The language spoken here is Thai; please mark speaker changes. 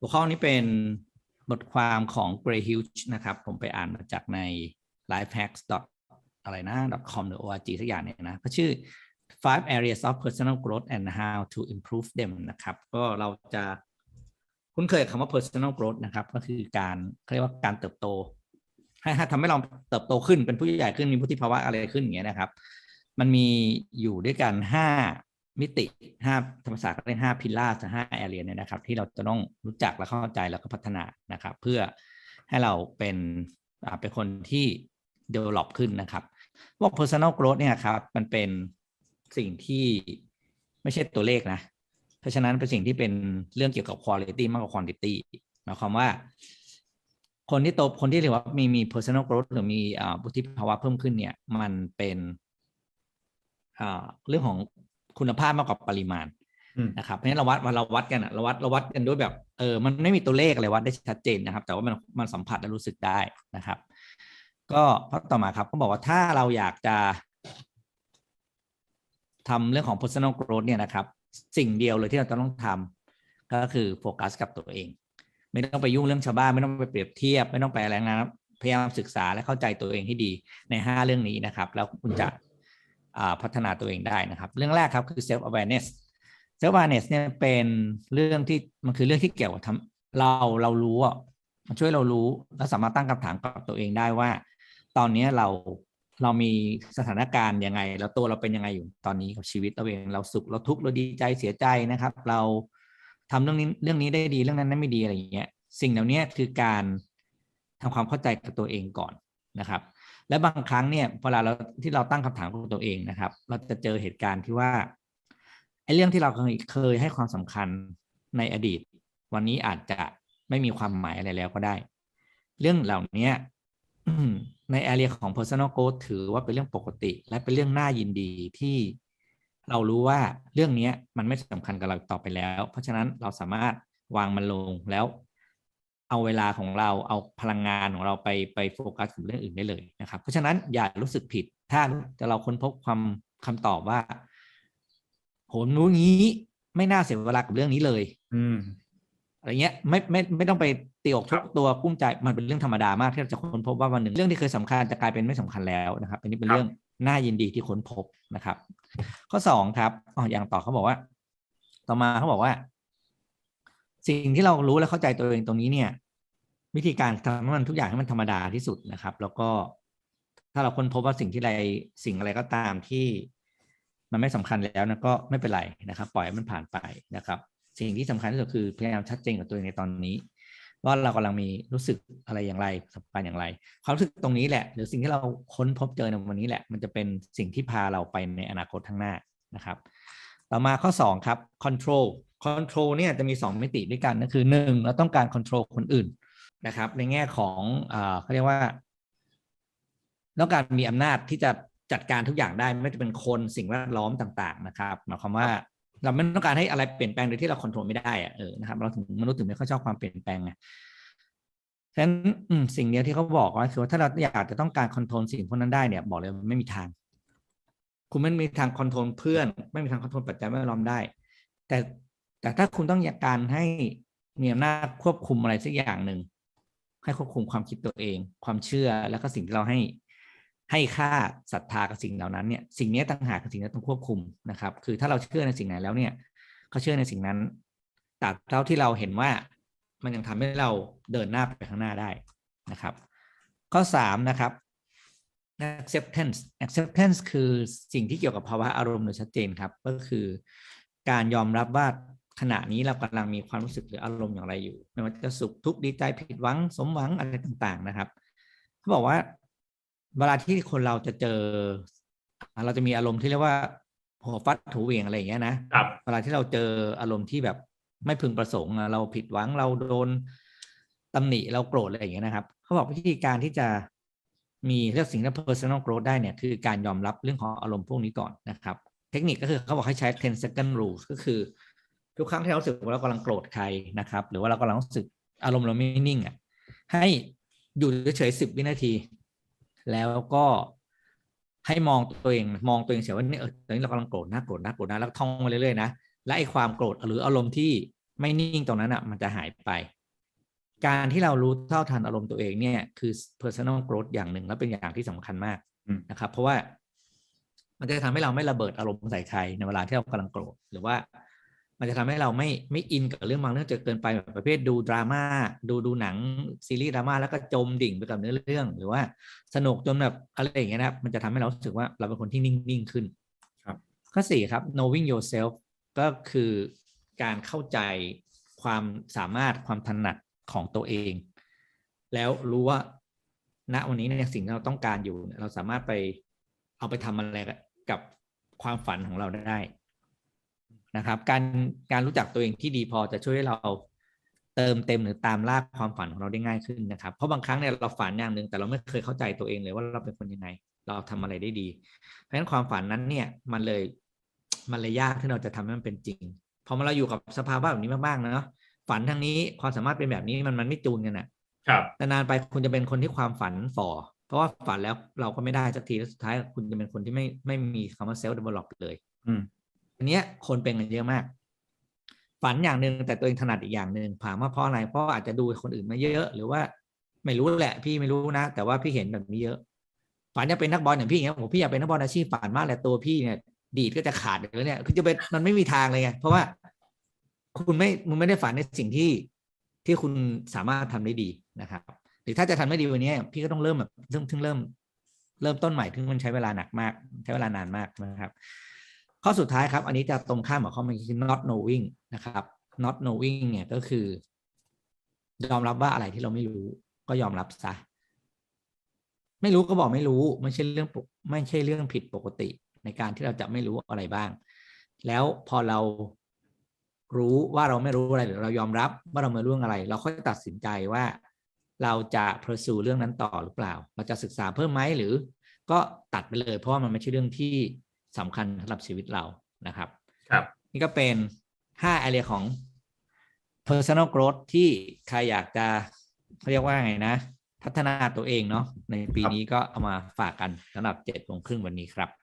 Speaker 1: หัวข้อนี้เป็นบทความของ Gray Hughes นะครับ ผมไปอ่านมาจากใน lifehacks. อะไรนะ .com หรือ org สักอย่างเนี่ยนะก็ชื่อ five areas of personal growth and how to improve them นะครับ ก็เราจะคุ้นเคยคำว่า personal growth นะครับ ก็คือการเขาเรียกว่าการเติบโต ให้ทำให้เราเติบโตขึ้นเป็นผู้ใหญ่ขึ้นมีวุฒิภาวะอะไรขึ้นอย่างเงี้ยนะครับ มันมีอยู่ด้วยกันห้า มิติห้าธรรมศาสตร์ก็เรียกห้าพิลล่าห้าแอเรียเนี่ยนะครับ ที่เราจะต้องรู้จักและเข้าใจแล้วก็พัฒนานะครับ เพื่อให้เราเป็นเป็นคนที่ develop ขึ้นนะครับว่า personal growth เนี่ยครับมันเป็นสิ่งที่ไม่ใช่ตัวเลขนะ เพราะฉะนั้นเป็นสิ่งที่เป็นเรื่องเกี่ยวกับ quality มากกว่า quantity หมายความว่า คนที่โตคนที่เรียกว่ามีมี personal growth หรือมีอ่าวุฒิภาวะเพิ่มขึ้นเนี่ย มันเป็นอ่าเรื่องของ คุณภาพมากกว่าปริมาณ
Speaker 2: อืม
Speaker 1: นะครับเพราะฉะนั้นเราวัดเราวัดกันอะเราวัดเราวัดกันด้วยแบบเออมันไม่มีตัวเลขอะไรวัดได้ชัดเจนนะครับ แต่ว่ามันมันสัมผัสและรู้สึกได้นะครับ ก็ข้อต่อมาครับก็บอกว่าถ้าเราอยากจะทำเรื่องของ personal growth เนี่ยนะครับ สิ่งเดียวเลยที่เราจะต้องทำก็คือโฟกัสกับตัวเอง ไม่ต้องไปยุ่งเรื่องชาวบ้านไม่ต้องไปเปรียบเทียบ ไม่ต้องไปอะไรนะครับพยายามศึกษาและเข้าใจตัวเองให้ดีใน 5 เรื่องนี้นะครับ แล้วคุณจะอ่า พัฒนาตัวเองได้นะครับ เรื่องแรกครับคือ self awareness self awareness เนี่ยเป็นเรื่องที่มันคือเรื่องที่เกี่ยวกับทำเราเรารู้อะมันช่วยเรารู้และสามารถตั้งคำถามกับตัวเองได้ว่า ตอนนี้เราเรามีสถานการณ์ยังไง แล้วตัวเราเป็นยังไงอยู่ตอนนี้กับชีวิตเราเองเราสุขเราทุกข์เราดีใจเสียใจนะครับ เราทำเรื่องนี้เรื่องนี้ได้ดีเรื่องนั้นไม่ดีอะไรอย่างเงี้ย สิ่งเหล่านี้คือการทำความเข้าใจกับตัวเองก่อน นะครับ และบางครั้งเนี่ยเวลาเราที่เราตั้งคำถามกับตัวเองนะครับ เราจะเจอเหตุการณ์ที่ว่าไอ้เรื่องที่เราเคยเคยให้ความสำคัญในอดีต วันนี้อาจจะไม่มีความหมายอะไรแล้วก็ได้ เรื่องเหล่านี้ในแอเรียของ personal growth ถือว่าเป็นเรื่องปกติ และเป็นเรื่องน่ายินดีที่เรารู้ว่าเรื่องนี้มันไม่สำคัญกับเราต่อไปแล้ว เพราะฉะนั้นเราสามารถวางมันลงแล้ว เอาเวลาของเราเอาพลังงานของเราไปไปโฟกัสกับเรื่องอื่นได้เลยนะครับ เพราะฉะนั้นอย่ารู้สึกผิด ถ้าเราค้นพบความคำตอบว่าโหรู้งี้ไม่น่าเสียเวลากับเรื่องนี้เลย
Speaker 2: อืม
Speaker 1: อะไรเงี้ยไม่ไม่ไม่ต้องไปตีอกทุกตัวกุ้มใจมันเป็นเรื่องธรรมดามากที่เราจะค้นพบว่าวันหนึ่งเรื่องที่เคยสำคัญจะกลายเป็นไม่สำคัญแล้วนะครับ อันนี้เป็น
Speaker 2: ครับ
Speaker 1: เรื่องน่ายินดีที่ค้นพบนะครับ ข้อสองครับอ๋ออย่างต่อเขาบอกว่า ต่อมาเขาบอกว่า สิ่งที่เรารู้และเข้าใจตัวเองตรงนี้เนี่ย วิธีการทำให้มันทุกอย่างให้มันธรรมดาที่สุดนะครับ แล้วก็ถ้าเราค้นพบว่าสิ่งที่ใดสิ่งอะไรก็ตามที่มันไม่สำคัญแล้วนะก็ไม่เป็นไรนะครับ ปล่อยให้มันผ่านไปนะครับ สิ่งที่สำคัญที่สุดคือพยายามชัดเจนกับตัวเองในตอนนี้ ว่าเรากำลังมีรู้สึกอะไรอย่างไรประสบการณ์อย่างไร ความรู้สึกตรงนี้แหละ หรือสิ่งที่เราค้นพบเจอในวันนี้แหละ มันจะเป็นสิ่งที่พาเราไปในอนาคตข้างหน้านะครับ ต่อมาข้อ 2 ครับ control control เนี่ยจะมี 2 มิติด้วยกันก็คือ 1 เราต้องการ control คนอื่นนะครับ ในแง่ของเขาเรียกว่าต้องการมีอำนาจที่จะจัดการทุกอย่างได้ไม่ว่าจะเป็นคนสิ่งแวดล้อมต่าง ๆ นะครับหมายความว่าเราไม่ต้องการให้อะไรเปลี่ยนแปลงโดยที่เราควบคุมไม่ได้อะเออนะครับเราถึงมนุษย์ถึงไม่ค่อยชอบความเปลี่ยนแปลงไงฉะนั้นสิ่งเดียวที่เขาบอกว่าคือว่าถ้าเราอยากจะต้องการคอนโทรลสิ่งพวกนั้นได้เนี่ยบอกเลยไม่มีทาง คุณไม่มีทางคอนโทรลเพื่อน ไม่มีทางคอนโทรลปัจจัยแวดล้อมได้ แต่ แต่ถ้าคุณต้องอยากการให้มีอำนาจควบคุมอะไรสักอย่างหนึ่งให้ควบคุมความคิดตัวเอง ความเชื่อแล้วก็สิ่งที่เราให้ให้ค่าศรัทธากับสิ่งเหล่านั้นเนี่ยสิ่งนี้ต่างหากคือสิ่งที่ต้องควบคุมนะครับ คือถ้าเราเชื่อในสิ่งไหนแล้วเนี่ยเขาเชื่อในสิ่งนั้นตราบเท่าที่เราเห็นว่ามันยังทำให้เราเดินหน้าไปข้างหน้าได้นะครับ ข้อสามนะครับ acceptance acceptance คือสิ่งที่เกี่ยวกับภาวะอารมณ์โดยชัดเจนครับ ก็คือการยอมรับว่า ขณะนี้เรากำลังมีความรู้สึกหรืออารมณ์อย่างไรอยู่ ไม่ว่าจะสุขทุกข์ดีใจผิดหวัง สมหวังอะไรต่างๆนะครับเขาบอกว่า เวลาที่คนเราจะเจออ่าเราจะมีอารมณ์ที่เรียกว่าหัวฟัดถูเหวียงอะไรอย่างเงี้ยนะครับเวลาที่เราเจออารมณ์ที่แบบไม่พึงประสงค์อะเราผิดหวังเราโดนตำหนิเราโกรธอะไรอย่างเงี้ยนะครับเขาบอกวิธีการที่จะมีเรื่องสิ่งที่ personal growth ได้เนี่ยคือการยอมรับเรื่องของอารมณ์พวกนี้ก่อนนะครับ เทคนิคก็คือเขาบอกให้ใช้ 10 second rule ก็คือ ทุกครั้งที่เราสึกว่าเรากำลังโกรธใครนะครับ หรือว่าเรากำลังรู้สึกอารมณ์เราไม่นิ่งอะให้อยู่เฉยๆสิบวินาที แล้วก็ให้มองตัวเองมองตัวเองเฉยว่าเนี่ยเออตอนนี้เรากำลังโกรธนะโกรธนะโกรธนะแล้วท่องมาเรื่อยๆนะและไอ้ความโกรธหรืออารมณ์ที่ไม่นิ่งตรงนั้นอะมันจะหายไป การที่เรารู้เท่าทันอารมณ์ตัวเองเนี่ยคือ personal growth อย่างหนึ่งและเป็นอย่างที่สำคัญมากนะครับ เพราะว่ามันจะทำให้เราไม่ระเบิดอารมณ์ใส่ใครในเวลาที่เรากำลังโกรธหรือว่า มันจะทำให้เราไม่ไม่อินกับเรื่องบางเรื่องจะเกินไปแบบประเภทดูดราม่าดูดูหนังซีรีส์ดราม่าแล้วก็จมดิ่งไปกับเนื้อเรื่อง หรือว่าสนุกจนแบบอะไรอย่างเงี้ยนะครับมันจะทำให้เรารู้สึกว่าเราเป็นคนที่นิ่งๆขึ้น
Speaker 2: ครับ
Speaker 1: ข้อสี่ครับ knowing yourself ก็คือการเข้าใจความสามารถความถนัดของตัวเอง แล้วรู้ว่าณวันนี้เนี่ยสิ่งที่เราต้องการอยู่เนี่ยเราสามารถไปเอาไปทำอะไรกับความฝันของเราได้ นะครับ การการรู้จักตัวเองที่ดีพอจะช่วยให้เราเติมเต็มหรือตามล่าความฝันของเราได้ง่ายขึ้นนะครับ เพราะบางครั้งเนี่ยเราฝันอย่างหนึ่งแต่เราไม่เคยเข้าใจตัวเองเลยว่าเราเป็นคนยังไง เราทำอะไรได้ดี เพราะฉะนั้นความฝันนั้นเนี่ยมันเลยมันเลยยากที่เราจะทำให้มันเป็นจริงพอมาเราอยู่กับสภาวะแบบนี้มากๆนะเนาะฝันทางนี้ความสามารถเป็นแบบนี้มันมันไม่จูนกันอะ
Speaker 2: ครับ
Speaker 1: นานๆไปคุณจะเป็นคนที่ความฝันฝ่อเพราะว่าฝันแล้วเราก็ไม่ได้สักทีแล้วสุดท้ายคุณจะเป็นคนที่ไม่ไม่มีคำว่าเซลล์เดเวลลอปเลย
Speaker 2: อืม
Speaker 1: อันเนี้ยคนเป็นกันเยอะมาก ฝันอย่างหนึ่งแต่ตัวเองถนัดอีกอย่างหนึ่งถามว่าเพราะอะไรเพราะอาจจะดูคนอื่นมาเยอะ หรือว่าไม่รู้แหละ พี่ไม่รู้นะ แต่ว่าพี่เห็นแบบนี้เยอะ ฝันจะเป็นนักบอลอย่างพี่อย่างเงี้ยโอ้พี่อยากเป็นนักบอลอาชีพฝันมากเลยตัวพี่เนี่ย ดีดก็จะขาดอยู่แล้วเนี่ยคือจะเป็นมันไม่มีทางเลยไงเพราะว่าคุณไม่มึงไม่ได้ฝันในสิ่งที่ที่คุณสามารถทำได้ดีนะครับ หรือถ้าจะทำไม่ดีวันนี้พี่ก็ต้องเริ่มแบบเริ่มถึงเริ่ม เริ่มต้นใหม่ถึงมันใช้เวลาหนักมาก ใช้เวลานานมากนะครับ ข้อสุดท้ายครับ อันนี้จะตรงข้ามกับข้อเมื่อกี้คือ not knowing นะครับ not knowing เนี่ยก็คือ ยอมรับว่าอะไรที่เราไม่รู้ ก็ยอมรับซะไม่รู้ก็บอกไม่รู้ไม่ใช่เรื่องไม่ใช่เรื่องผิดปกติ ในการที่เราจะไม่รู้อะไรบ้าง แล้วพอเรารู้ว่าเราไม่รู้อะไรหรือเรายอมรับว่าเราไม่รู้เรื่องอะไร เราค่อยตัดสินใจว่า เราจะ pursue เรื่องนั้นต่อหรือเปล่า เราจะศึกษาเพิ่มไหมหรือ ก็ตัดไปเลย เพราะว่ามันไม่ใช่เรื่องที่ สำคัญสำหรับชีวิตเรานะครับ
Speaker 2: ครับ
Speaker 1: นี่ก็เป็นห้า area ของ personal growth ที่ใครอยากจะเขาเรียกว่าไงนะ พัฒนาตัวเองเนาะในปีนี้ก็เอามาฝากกันสำหรับเจ็ดโมงครึ่งวันนี้ครับ